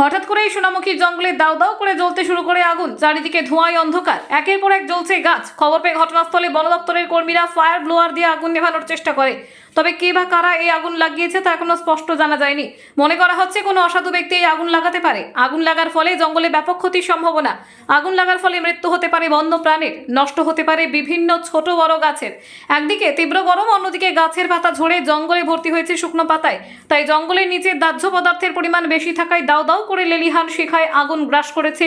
হঠাৎ করেই সোনামুখীর জঙ্গলে দাও দাও করে জ্বলতে শুরু করে আগুন। চারিদিকে ধোঁয়ায় অন্ধকার। একের পর এক জ্বলছে গাছ। খবর পেয়ে ঘটনাস্থলে বন দপ্তরের কর্মীরা ফায়ার ব্লোয়ার দিয়ে আগুন নেভানোর চেষ্টা করে। তবে কে বা কারা এই আগুন লাগিয়েছে তা এখনও স্পষ্ট জানা যায়নি। মনে করা হচ্ছে কোনো অসাধু ব্যক্তি এই আগুন লাগাতে পারে। আগুন লাগার ফলে জঙ্গলে ব্যাপক ক্ষতির সম্ভাবনা। আগুন লাগার ফলে মৃত্যু হতে পারে বন্য প্রাণীর, নষ্ট হতে পারে বিভিন্ন ছোট বড় গাছের। একদিকে তীব্র গরম, অন্যদিকে গাছের পাতা ঝরে জঙ্গলে ভর্তি হয়েছে শুকনো পাতায়। তাই জঙ্গলের নিচে দাহ্য পদার্থের পরিমাণ বেশি থাকায় দাও দাও করে লেলিহান শিখায় আগুন গ্রাস করেছে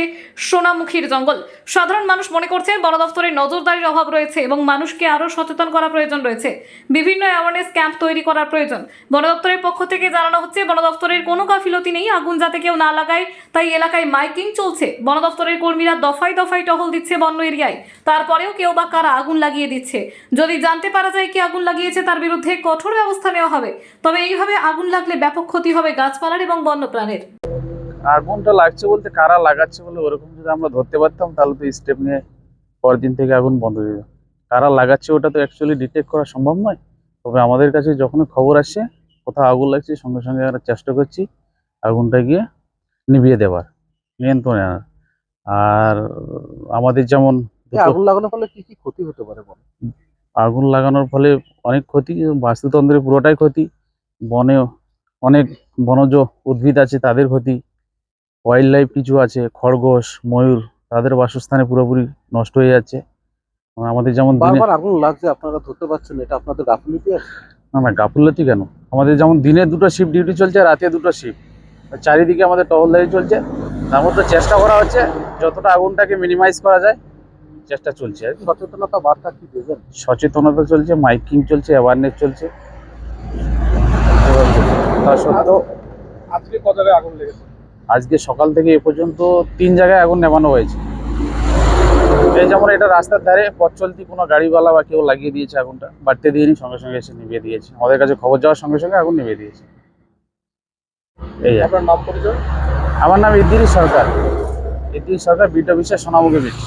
সোনামুখীর জঙ্গল। সাধারণ মানুষ মনে করছেন বন দফতরের নজরদারির অভাব রয়েছে এবং মানুষকে আরও সচেতন করা প্রয়োজন রয়েছে। বিভিন্ন অ্যাওয়ারনেস ক্যাম্প তৈরি করার প্রয়োজন। বন দপ্তরের পক্ষ থেকে জানানো হচ্ছে বন দপ্তরের কোনো গাফিলতি নেই, আগুন যাতে কেউ না লাগায়, তাই এলাকায় মাইকিং চলছে। বন দপ্তরের কর্মীরা দফায় দফায় টহল দিচ্ছে বন্য এরিয়ায়। তারপরেও কেউ বা কারা আগুন লাগিয়ে দিচ্ছে? যদি জানতে পারা যায় কি আগুন লাগিয়েছে, তার বিরুদ্ধে কঠোর ব্যবস্থা নেওয়া হবে। তবে এইভাবে আগুন লাগলে ব্যাপক ক্ষতি হবে গাছপালার এবং বন্যপ্রাণের। আগুনটা লাগছে বলতে কারা লাগাচ্ছে বলে ওরকম যদি আমরা ধরতে পারতাম, তাহলে তো স্টেপ নিয়ে পরের দিন থেকে আগুন বন্ধ হয়ে যেত। কারা লাগাচ্ছে ওটা তো অ্যাকচুয়ালি ডিটেক্ট করা সম্ভব নয়। তবে আমাদের কাছে যখন খবর আসছে কোথাও আগুন লাগছে সঙ্গে সঙ্গে আমরা চেষ্টা করছি আগুনটা গিয়ে নিভিয়ে দেওয়ার নিয়ন্ত্রণে আনার। আর আমাদের যেমন আগুন লাগানোর ফলে কি কি ক্ষতি হতে পারে আগুন লাগানোর ফলে অনেক ক্ষতি বাস্তুতন্ত্রের পুরোটাই ক্ষতি। বনে অনেক বনজ উদ্ভিদ আছে তাদের ক্ষতি। ওয়াইল্ড লাইফ কিছু আছে খরগোশ ময়ূর তাদের বাসস্থানে পুরোপুরি নষ্ট হয়ে যাচ্ছে। আমাদের যেমন দিনে বারবার আগুন লাগছে আপনারা ধরতে পারছেন এটা আপনাদের গাফিলতি আছে? না না গাফুলতি কেন? আমাদের যেমন দিনে দুটো শিফট ডিউটি চলছে রাতে দুটো শিফট চারিদিকে আমাদের টহলদারি চলছে। তার মধ্যে চেষ্টা করা হচ্ছে যতটা আগুনটাকে মিনিমাইজ করা যায় চেষ্টা চলছে আর কি। সচেতনতা বার্তা কি দেবেন? সচেতনতা চলছে মাইকিং চলছে অ্যাওয়ারনেস চলছে। তা সত্ত্বেও আজকে কত জায়গায় আগুন লেগেছে? আজকে সকাল থেকে এ পর্যন্ত তিন জায়গায় আগুন নেভানো হয়েছে। এই যেমন এটা রাস্তার ধারে পথ চলতি কোনো গাড়িওয়ালা বা কেউ লাগিয়ে দিয়েছে আগুনটা বাড়তে দিয়ে সঙ্গে সঙ্গে এসে নিভিয়ে দিয়েছে। আমাদের কাছে খবর যাওয়ার সঙ্গে সঙ্গে আগুন নিভিয়ে দিয়েছে। এই আপনার নাম পরিচয়? আমার নাম ইদ্দির সরকার। ইদ্দির সরকার বিট অফিসের সোনামুখী বিট